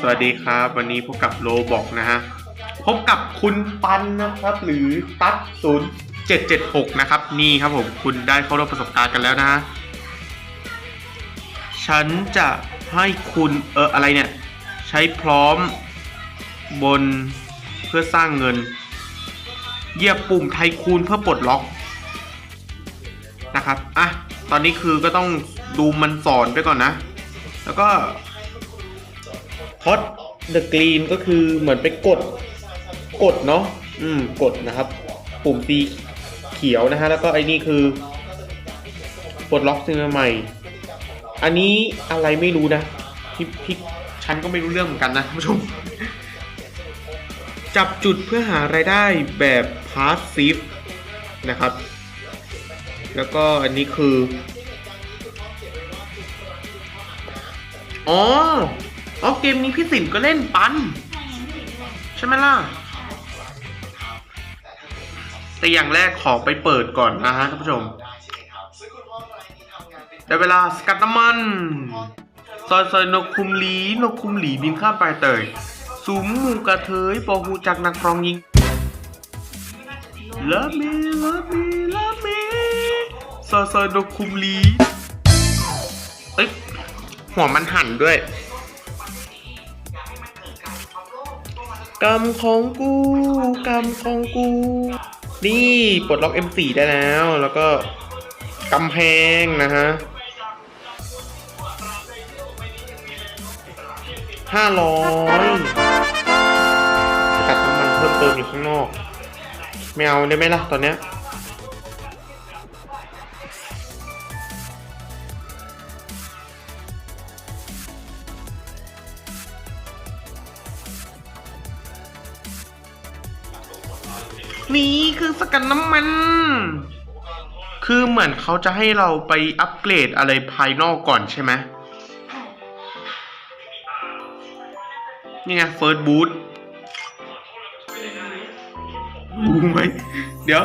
สวัสดีครับ วันนี้พบกับโลบอกนะฮะ พบกับคุณปันนะครับ หรือตั๊ดศูนย์เจ็ดเจ็ดหกนะครับ นี่ครับผมคุณได้เข้าร่วมประสบการณ์กันแล้วนะฮะฉันจะให้คุณเอออะไรเนี่ย ใช้พร้อมบนเพื่อสร้างเงินเหยียบปุ่มไทคูณเพื่อปลดล็อกนะครับ อะ ตอนนี้คือก็ต้อง ดูมันสอนไปก่อนนะ แล้วก็ฮอตเดอะกรีนก็คือเหมือนไปกดกดเนาะอืมกดนะครับ ปุ่มสีเขียวนะฮะ แล้วก็ไอ้นี่คือปลดล็อกสิ่งใหม่ อันนี้อะไรไม่รู้นะพี่พี่ฉันก็ไม่รู้เรื่องเหมือนกันนะท่านผู้ชม จับจุดเพื่อหารายได้แบบพาสซีฟนะครับ แล้วก็อันนี้คือ อ๋ออ๋อเกมนี้พี่สินก็เล่นปัน ใช่ไหมล่ะ แต่อย่างแรกขอไปเปิดก่อนนะฮะท่านผู้ชมได้เวลาสกัดน้ำมันซอยซอยนกคุมหลีนกคุมหลีบินข้ามไปเตยสูมมูกระเทยปอหูจากนักร้องยิง Love me love me love me ซอยซอยนกคุมหลีเอ้ย หัวมันหันด้วยกรรมของกูกรรมของกู นี่ปลดล็อก M4 ได้แล้ว แล้วก็กำแพงนะฮะห้าร้อยสกัดน้ำมันเพิ่มเติมอยู่ข้างนอก ไม่เอาได้ไหมล่ะตอนเนี้ย สกัดน้ำมัน คือเหมือนเขาจะให้เราไปอัปเกรดอะไรภายนอกก่อนใช่ไหมนี่ไงเฟิร์สบูทรู้ไหมเดี๋ยว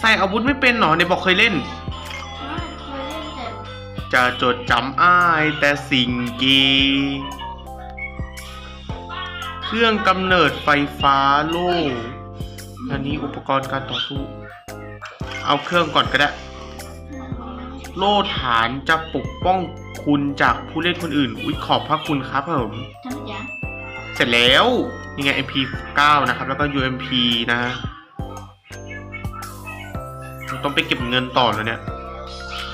ใส่อาวุธไม่เป็นหรอในบอกเคยเล่น จะจดจำอ้ายแต่สิ่งกี เครื่องกำเนิดไฟฟ้าโล่อันนี้อุปกรณ์การต่อสู้ เอาเครื่องก่อนก็ได้ โล่ฐานจะปกป้องคุณจากผู้เล่นคนอื่น อุ๊ยขอบพระคุณครับผมทำยังเสร็จแล้ว นี่ไง MP9 นะครับ แล้วก็ UMP นะเราต้องไปเก็บเงินต่อแล้วเนี่ย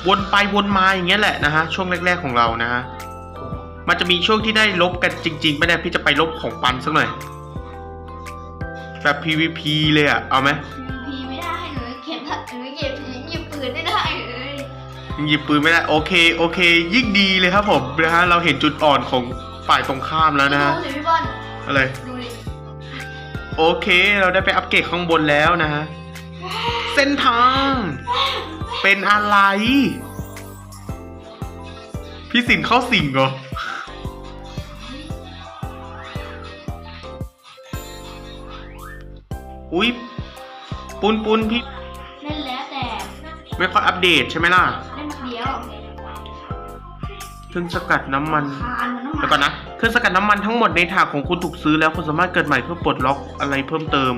วนไปวนมาอย่างเงี้ยแหละนะฮะ ช่วงแรก ๆของเรานะฮะ มันจะมีช่วงที่ได้ลบกันจริงๆไม่ได้พี่จะไปลบของปันสักหน่อย แบบ PVP เลยอะเอาไหมพีไม่ได้หนูเก็บหนูเก็บหยิบปืนไม่ได้เลยหยิบปืนไม่ได้โอเคโอเค ยิ่งดีเลยครับผมนะฮะเราเห็นจุดอ่อนของฝ่ายตรงข้ามแล้วนะฮะดูสิพี่บอลอะไรดูดิโอเค เราได้ไปอัปเกรดข้างบนแล้วนะฮะเส้นทางเป็นอะไร พี่สินเข้าสิงเหรอ อุ๊ยปุนปุนพี่เล่นแล้วแต่ไม่ค่อยอัปเดตใช่ไหมล่ะ เล่นเดียวเครื่องสกัดน้ำมันคานมันต้องแล้วก่อนนะเครื่องสกัดน้ำมันทั้งหมดในถาดของคุณถูกซื้อแล้วคุณสามารถเกิดใหม่เพื่อปลดล็อกอะไรเพิ่มเติม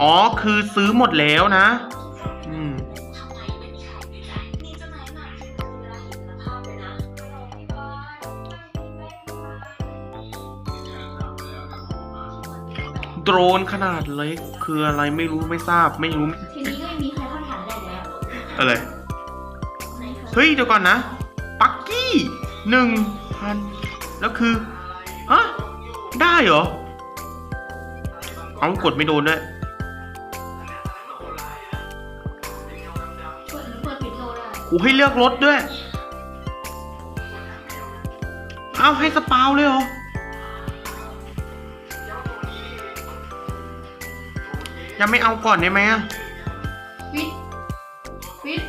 อ๋อคือซื้อหมดแล้วนะ โดรนขนาดเล็ก คืออะไรไม่รู้ไม่ทราบไม่รู้ ทีนี้ก็ไม่มีใครเข้าฐานได้แล้วอะไรเฮ้ยเดี๋ยวก่อนนะ ปักกี้หนึ่งพันแล้วคืออะได้เหรอ เอากดไม่โดนด้วยเปิดเปิดปิดโลได้กูให้เลือกรถด้วย เอาให้สปาวเลยเหรอ ยังไม่เอาก่อนได้ไหมอะปิด ปิด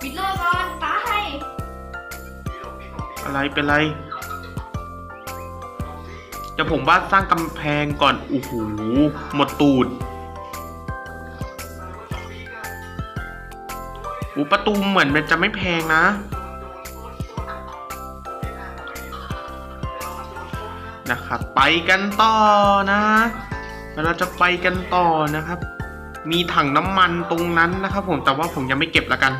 ปิดโลก่อนตาให้อะไรเป็นไรเดี๋ยวผมบ้านสร้างกำแพงก่อนโอ้โหหมดตูดอูประตูเหมือนมันจะไม่แพงนะ นะครับ ไปกันต่อนะแล้ว เราจะไปกันต่อนะครับ มีถังน้ำมันตรงนั้นนะครับผมแต่ว่าผมยังไม่เก็บละกัน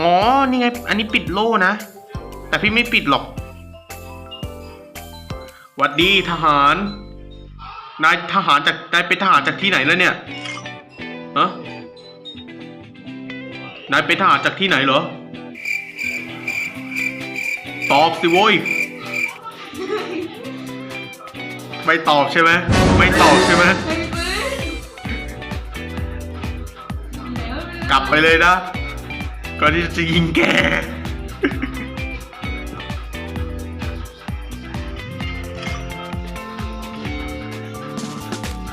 อ๋อ นี่ไง อันนี้ปิดโล่นะ แต่พี่ไม่ปิดหรอกหวัดดีทหาร นายทหารจาก นายเป็นทหารจากที่ไหนแล้วเนี่ยฮะนายเป็นทหารจากที่ไหนเหรอ ตอบสิโว้ย ไม่ตอบใช่ไหมไม่ตอบใช่ไหมกลับไปเลยนะก่อนที่จะยิงแก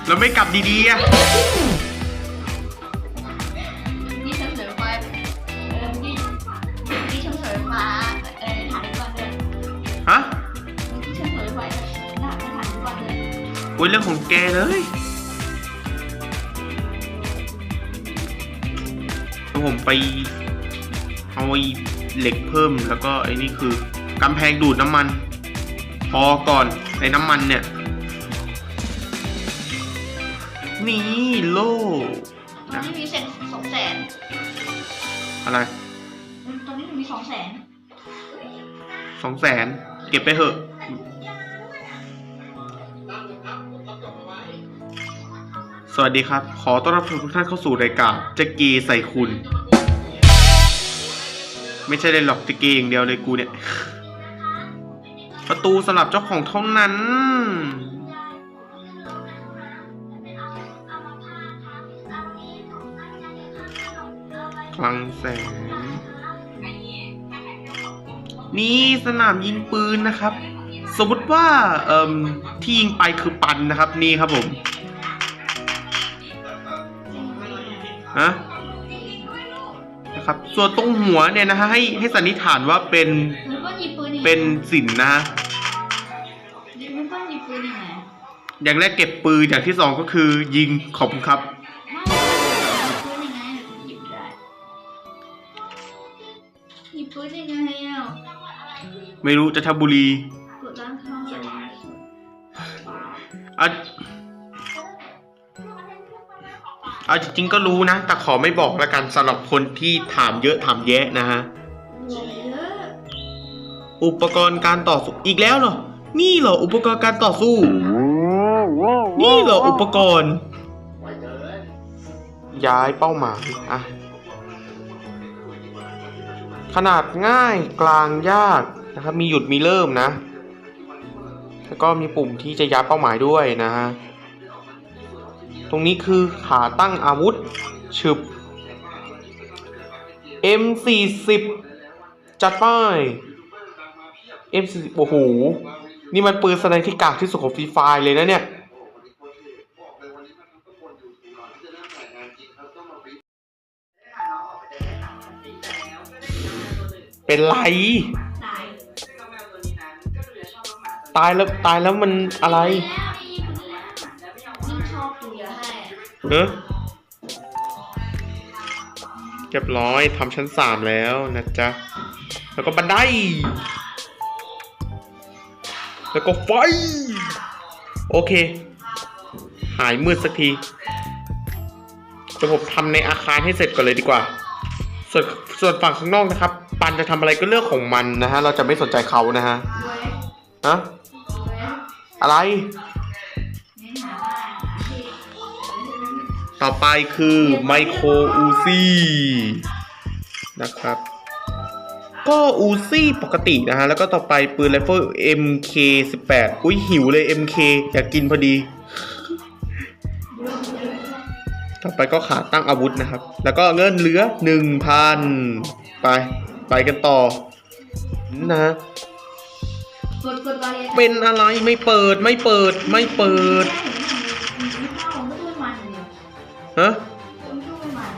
แล้วไม่กลับดีๆอะ ของแกเลยแล้วผมไปเอาไอ้เหล็กเพิ่มแล้วก็ไอ้นี่คือกำแพงดูดน้ำมัน พอก่อนไอ้น้ำมันเนี่ย นี่โล่ตอนนี้มีเซ็นสองแสนอะไร ตอนนี้มีสองแสนสองแสนเก็บไปเถอะ วัสดีครับ ขอต้อนรับทุกท่านเข้าสู่รายการจะกย์ใส่คุณ ไม่ใช่เลยหรอกจะกย์อย่างเดียวเลยกูเนี่ย ประตูสำหรับเจ้าของเท่านั้น คลังแสง นี่สนามยิงปืนนะครับ สมมติว่าเอ่มที่ยิงไปคือปันนะครับ นี่ครับผม ฮะนะครับ ส่วนตรงหัวเนี่ยนะฮะให้ให้สันนิษฐานว่าเป็นมันก็หยิบปืนยังไงเป็นสินนะฮะมันก็หยิบปืนยังไงอย่างแรกเก็บปืนอย่างที่สองก็คือ ยิงขอบคุณครับไม่หยิบปืนยังไงหยิบได้หยิบปืนยังไงอะไม่รู้จะทบุรีกดร้านข้าวเลยเอา เอาจริงๆก็รู้นะ แต่ขอไม่บอกละกันสำหรับคนที่ถามเยอะถามแยะนะฮะอะอุปกรณ์การต่อสู้อีกแล้วเหรอ นี่เหรออุปกรณ์การต่อสู้ นี่เหรออุปกรณ์ ย้ายเป้าหมายอะขนาดง่ายกลางยากนะครับ มีหยุดมีเริ่มนะ แล้วก็มีปุ่มที่จะย้ายเป้าหมายด้วยนะฮะ ตรงนี้คือขาตั้งอาวุธฉึบ M40 จัดไป M40 โอ้โห นี่มันปืนสไนที่กากที่สุดของฟรีไฟเลยนะเนี่ย เป็นไร ตายตายแล้ว ตายแล้วมันอะไร เออเรียบร้อยทำชั้นสามแล้วนะจ๊ะ แล้วก็บันได แล้วก็ไฟ โอเค หายมืดสักทีจะผมทำในอาคารให้เสร็จก่อนเลยดีกว่า ส่วนส่วนฝั่งข้างนอกนะครับ ปันจะทำอะไรก็เรื่องของมันนะฮะ เราจะไม่สนใจเขานะฮะ ฮะ อะไร ต่อไปคือไมโครอูซี่นะครับ ก็อูซี่ปกตินะฮะ แล้วก็ต่อไปปืนไรเฟิล MK18 อุ้ยหิวเลย MK อยากกินพอดี ต่อไปก็ขาตั้งอาวุธนะครับ แล้วก็เงินเหลือ 1,000 ไป ไปกันต่อ นะกดกดบาเรียเป็นอะไรไม่เปิดไม่เปิดไม่เปิด ฮะผมพูดมัน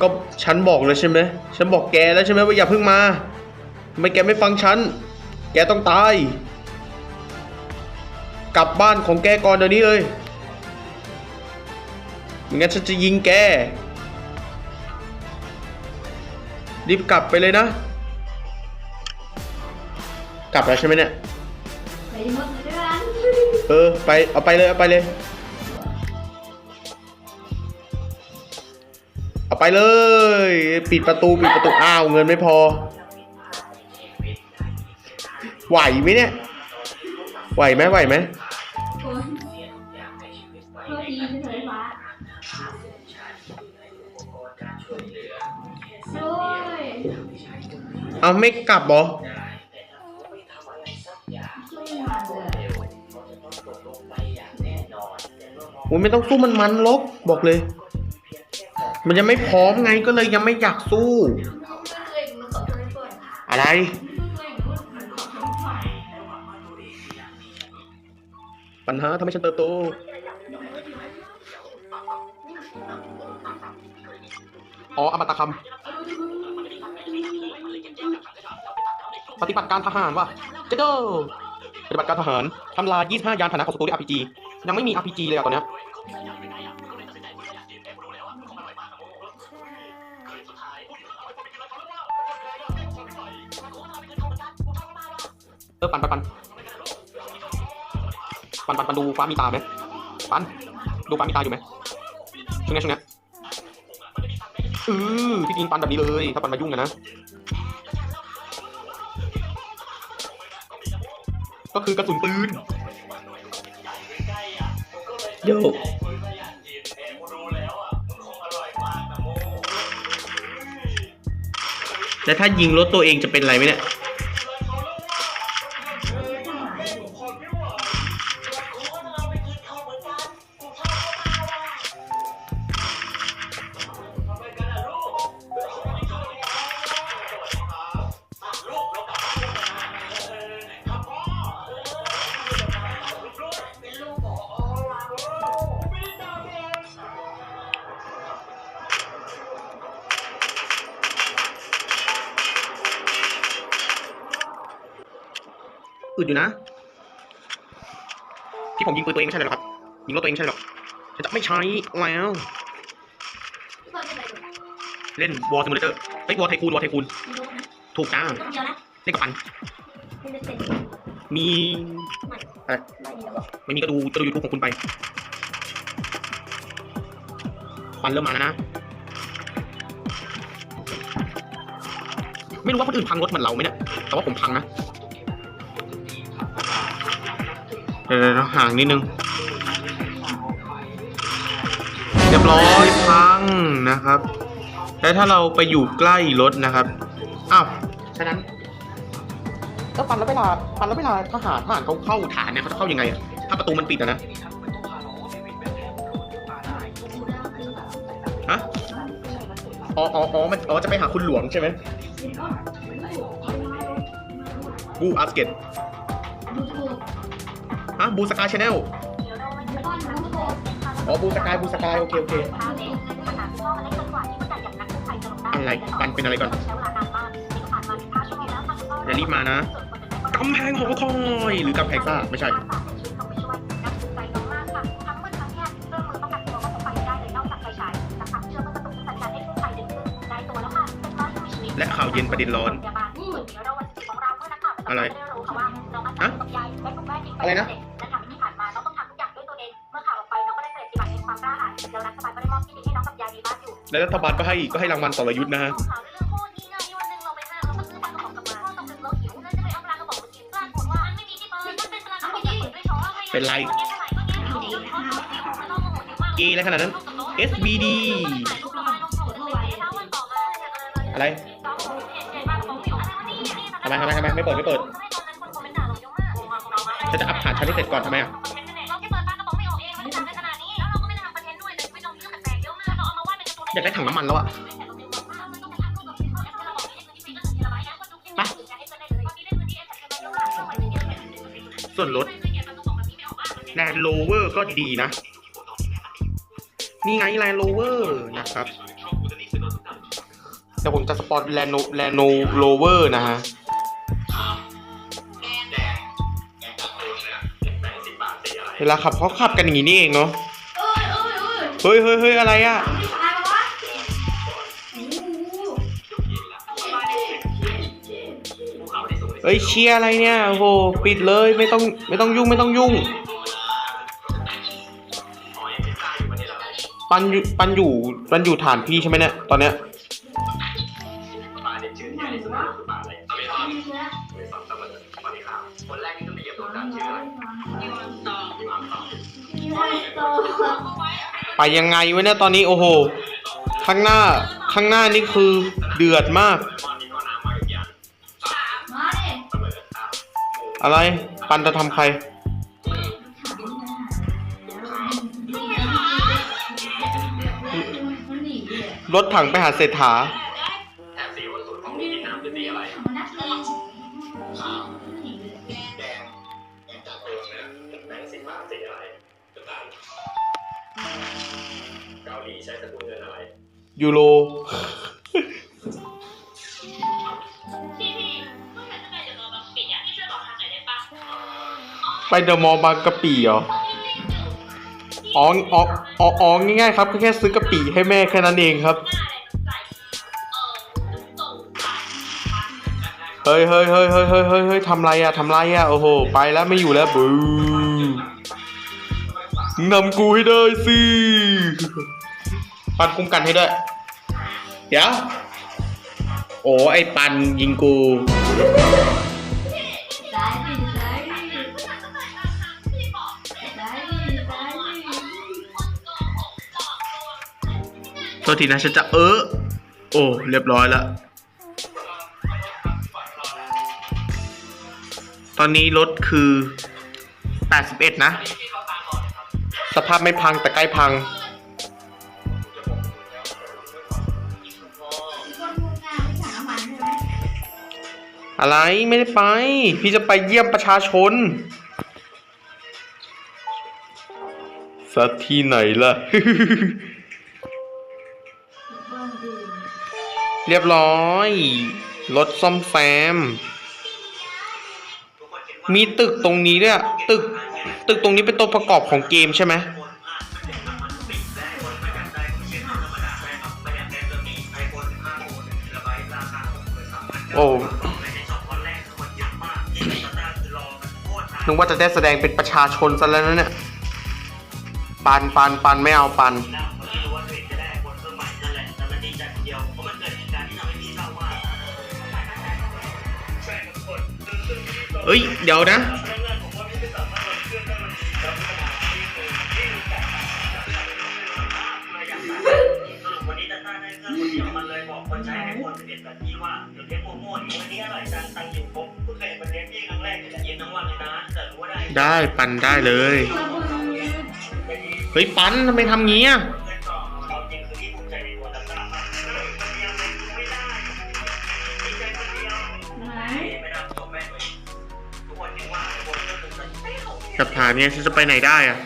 ก็ฉันบอกเลยใช่ไหมฉันบอกแกแล้วใช่ไหมว่าอย่าเพิ่งมาทำไม่แกไม่ฟังฉัน แกต้องตาย กลับบ้านของแกก่อนเดี๋ยวนี้เลยไม่งั้นฉันจะยิงแก รีบกลับไปเลยนะ กลับแล้วใช่ไหมเนี่ย ไปหมดเรื่องเออ ไป เอาไปเลย เอาไปเลย ไปเลย ปิดประตูปิดประตูอ้าวเงินไม่พอ ไหวไหมเนี่ย ไหวไหมไหวไหมเอาไม่กลับเหรอวยหน่อยเลยโอ้ยไม่ต้องสู้มันมันลบบอกเลย มันยังไม่พร้อมไงก็เลยยังไม่อยากสู้ อะไรปัญหาทำให้ฉันเติบโตอ๋ออมตะคำปฏิบัติการทหารว่ะเจเดปฏิบัติการทหารทำลาย 25 ยานพาหนะของศัตรูด้วย RPG ยังไม่มี RPG เลยอะตอนเนี้ย ออปันปันปันปันปันปันดูฟ้ามีตาไหมปันดูฟ้ามีตาอยู่ไหมช่วงนี้ช่วงนี้ยอือพี่กินปันแบบนี้เลย ถ้าปันมายุ่งกันนะ ก็คือกระสุนปืนโยแล้วถ้ายิงรถตัวเองจะเป็นไรไหมเนี่ย อึดอยู่นะ ที่ผมยิงปืนตัวเองไม่ใช่เลยหรอกครับ ยิงรถตัวเองไม่ใช่หรอกฉันจะไม่ใช้แล้วเปิดเป็นไรดูเล่นวอร์ซิมูเลเตอร์เฮ้ยวอร์ไทคูนวอร์ไทคูนมีรูปนะถูกจ้าต้องเดียวนะเล่นกับปันไม่ได้เป็นมีอะไรไม่มีหรอกไม่มีก็ดูก็ดูยูทูบของคุณไปปันเริ่มมาแล้วนะ ไม่รู้ว่าคนอื่นพังรถเหมือนเราไหมเนี่ย แต่ว่าผมพังนะ ดี๋ยวๆห่างนิดนึง เรียบร้อยพังนะครับ แล้วถ้าเราไปอยู่ใกล้รถนะครับอ้าวฉะนั้นก็ปันแล้วเวลาปันแล้วเวลาทหารทหารเขาเข้าฐานเนี่ยเขาจะเข้ายังไงอะถ้าประตูมันปิดอะนะฮะอ๋ออ๋ออ๋อมันอ๋อจะไปหาคุณหลวงใช่ไหมบูอาร์เกตะบูสกายชาแนลอ๋อบูสกายบูสกายโอเคโอเคอะไรปันเป็นอะไรก่อนอย่ารีบมานะกำแพงหอคอยหรือกำแพงซ่าไม่ใช่และข่าวเย็นประเด็นร้อน อะไรฮะอะไรนะ และรัฐบาลก็ให้ก็ให้รางวัลสรยุทธ์นะฮะข่าเรื่องโคตรง่ายๆวันหนึ่งเราไปห้างเราก็ซื้อปลากระป๋องกลับมาพ่อต้องเป็นรถหิวเลยจะไปเอาปลากระป๋องมากินปรากฏว่ามันไม่มีที่เปิดมันเป็นปลากระป๋องที่เปิดด้วยช้อนไม่เป็นไรคนนี้สมัยก็เนี้ยเอาเดี๋ยวเขาเอาหิวมันต้องโมโหหิวมากเกย์อะไรขนาดนั้น SBD อะไรทำไมทำไมทำไมไม่เปิดไม่เปิดฉันจะอัพผ่านชั้นที่เสร็จก่อนทำไมอะ อยากได้ถังน้ำมันแล้วอะไปส่วนรถ Land Rover ก็ดีนะ นี่ไง Land Rover นะครับเดี๋ยวผมจะสปอน Land No- Land No- Rover นะฮะเวลาขับเขาขับกันอย่างนี้นี่เองเนาะเอ้ยเอ้ยเอ้ยเฮ้ยเฮ้ยเฮ้ยอะไรอะไม่ตายปะ เฮ้ยเชียอะไรเนี่ยโอ้โหปิดเลยไม่ต้องไม่ต้องยุ่งไม่ต้องยุ่ง ปันอยู่ปันอยู่ปันอยู่ฐานพี่ใช่ไหมเนี่ยตอนเนี้ยไปยังไงวะเนี่ยตอนนี้โอ้โห ข้างหน้าข้างหน้านี่คือเดือดมาก อะไรปันจะทำใคร รถถังไปหาเศรษฐามันนักเลงมันหนีเลยยูโร ไปเดอะมอลล์บางกะปิเหรออ๋ออ๋ออ๋ออ๋อง่ายๆครับก็แค่ซื้อกะปิให้แม่แค่นั้นเองครับ เฮ้ยเฮ้ยเฮ้ยเฮ้ยเฮ้ยเฮ้ยเฮ้ยทำไรอะทำไรอะโอ้โห ไปแล้วไม่อยู่แล้วบูนำกูให้ได้สิปันคุ้มกันให้ได้วยเดี๋ยว โอ้ไอปันยิงกู ษทีนะฉันจะเออโอ้เรียบร้อยล้วตอนนี้รถคือ 81 นะ สภาพไม่พังแต่ใกล้พัง อะไรไม่ได้ไป พี่จะไปเยี่ยมประชาชนสักที่ไหนล่ะ เรียบร้อยรถซ่อมแซม มีตึกตรงนี้ด้วยอะตึก ตึกตรงนี้เป็นตัวประกอบของเกมใช่ไหมโอ้นึกว่าจะได้แสดงเป็นประชาชนซะแล้วนะเนี่ยปันปันปันไม่เอาปัน เอ้ย เดี๋ยวนะ วันนี้ตาต้าได้เครื่องคนเดียวมันเลยบอกคนใช้ไอโฟน11แบบพี่ว่าเดี๋ยวเลี้ยงโมโม่อีกวันนี้อร่อยจังตังค์อยู่ครบเพิ่งเคยเห็นมันเลี้ยงพี่ครั้งแรกเนี่ยเย็นทั้งวันเลยนะแต่รู้ว่าได้ได้ปันได้เลย เฮ้ย ปันทำไมทำงี้อะ กับฐานเนี่ยฉันจะไปไหนได้อะ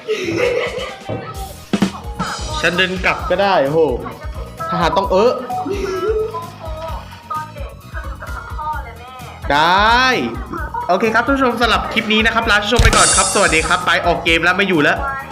ฉันเดินกลับก็ได้โอ้โหทหารต้องเออตอนเด็กเธออยู่กับทั้งพ่อและแม่ได้ โอเคครับทุกผู้ชมสำหรับคลิปนี้นะครับลาผู้ชมไปก่อนครับ สวัสดีครับ ไปออกเกมแล้วไม่อยู่แล้วไว้